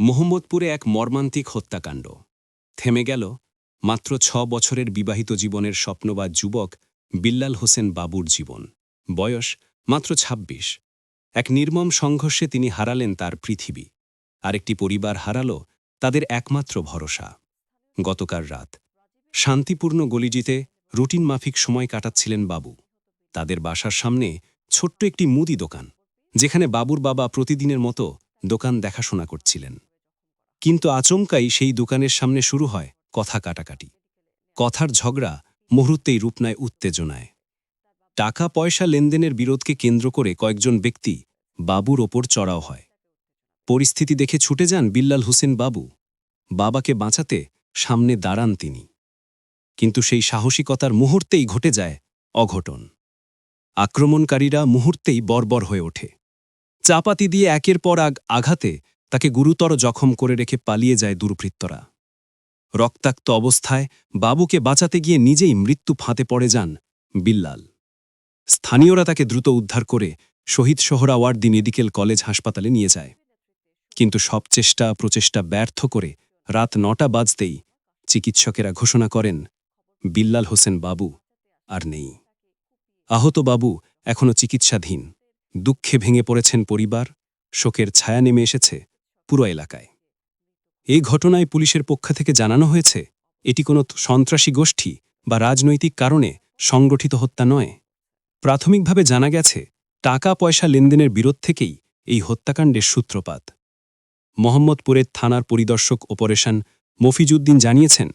মোহাম্মদপুরে এক মর্মান্তিক হত্যাকাণ্ড। থেমে গেল মাত্র ছ বছরের বিবাহিত জীবনের স্বপ্নবাদ যুবক বিল্লাল হোসেন বাবুর জীবন। বয়স মাত্র ২৬ এক নির্মম সংঘর্ষে তিনি হারালেন তার পৃথিবী। আরেকটি পরিবার হারাল তাদের একমাত্র ভরসা। গতকাল রাত শান্তিপূর্ণ গলিজিতে রুটিন মাফিক সময় কাটাচ্ছিলেন বাবু। তাদের বাসার সামনে ছোট্ট একটি মুদি দোকান, যেখানে বাবুর বাবা প্রতিদিনের মতো দোকান দেখাশোনা করছিলেন। কিন্তু আচমকাই সেই দোকানের সামনে শুরু হয় কথা কাটাকাটি। কথার ঝগড়া মুহূর্তেই রূপ নেয় উত্তেজনায়। টাকা পয়সা লেনদেনের বিরোধকে কেন্দ্র করে কয়েকজন ব্যক্তি বাবুর ওপর চড়াও হয়। পরিস্থিতি দেখে ছুটে যান বিল্লাল হোসেন বাবু। বাবাকে বাঁচাতে সামনে দাঁড়ান তিনি। কিন্তু সেই সাহসিকতার মুহূর্তেই ঘটে যায় অঘটন। আক্রমণকারীরা মুহূর্তেই বর্বর হয়ে ওঠে। চাপাতি দিয়ে একের পর আগ আঘাতে তাকে গুরুতর জখম করে রেখে পালিয়ে যায় দুর্বৃত্তরা। রক্তাক্ত অবস্থায় বাবুকে বাঁচাতে গিয়ে নিজেই মৃত্যু ফাঁতে পড়ে যান বিল্লাল। স্থানীয়রা তাকে দ্রুত উদ্ধার করে শহীদ সোহরাওয়ার্দী মেডিকেল কলেজ হাসপাতালে নিয়ে যায়। কিন্তু সব চেষ্টা প্রচেষ্টা ব্যর্থ করে রাত নটা বাজতেই চিকিৎসকেরা ঘোষণা করেন, বিল্লাল হোসেন বাবু আর নেই। আহত বাবু এখনও চিকিৎসাধীন। দুঃখে ভেঙে পড়েছেন পরিবার, শোকের ছায়া নেমে এসেছে পুরো এলাকায়। এই ঘটনায় পুলিশের পক্ষ থেকে জানানো হয়েছে, এটি কোনো সন্ত্রাসী গোষ্ঠী বা রাজনৈতিক কারণে সংগঠিত হত্যা নয়। প্রাথমিকভাবে জানা গেছে টাকা পয়সা লেনদেনের বিরোধ থেকেই এই হত্যাকাণ্ডের সূত্রপাত। মোহাম্মদপুরের থানার পরিদর্শক অপারেশন মফিজুদ্দিন জানিয়েছেন,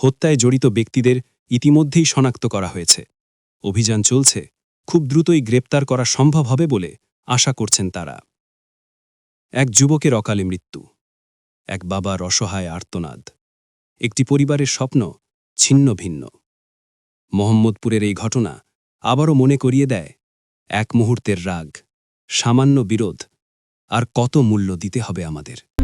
হত্যায় জড়িত ব্যক্তিদের ইতিমধ্যেই শনাক্ত করা হয়েছে। অভিযান চলছে, খুব দ্রুতই গ্রেপ্তার করা সম্ভব হবে বলে আশা করছেন তারা। এক যুবকের অকালে মৃত্যু, এক বাবার অসহায় আর্তনাদ, একটি পরিবারের স্বপ্ন ছিন্ন ভিন্ন। মোহাম্মদপুরের এই ঘটনা আবারও মনে করিয়ে দেয় এক মুহূর্তের রাগ, সামান্য বিরোধ, আর কত মূল্য দিতে হবে আমাদের।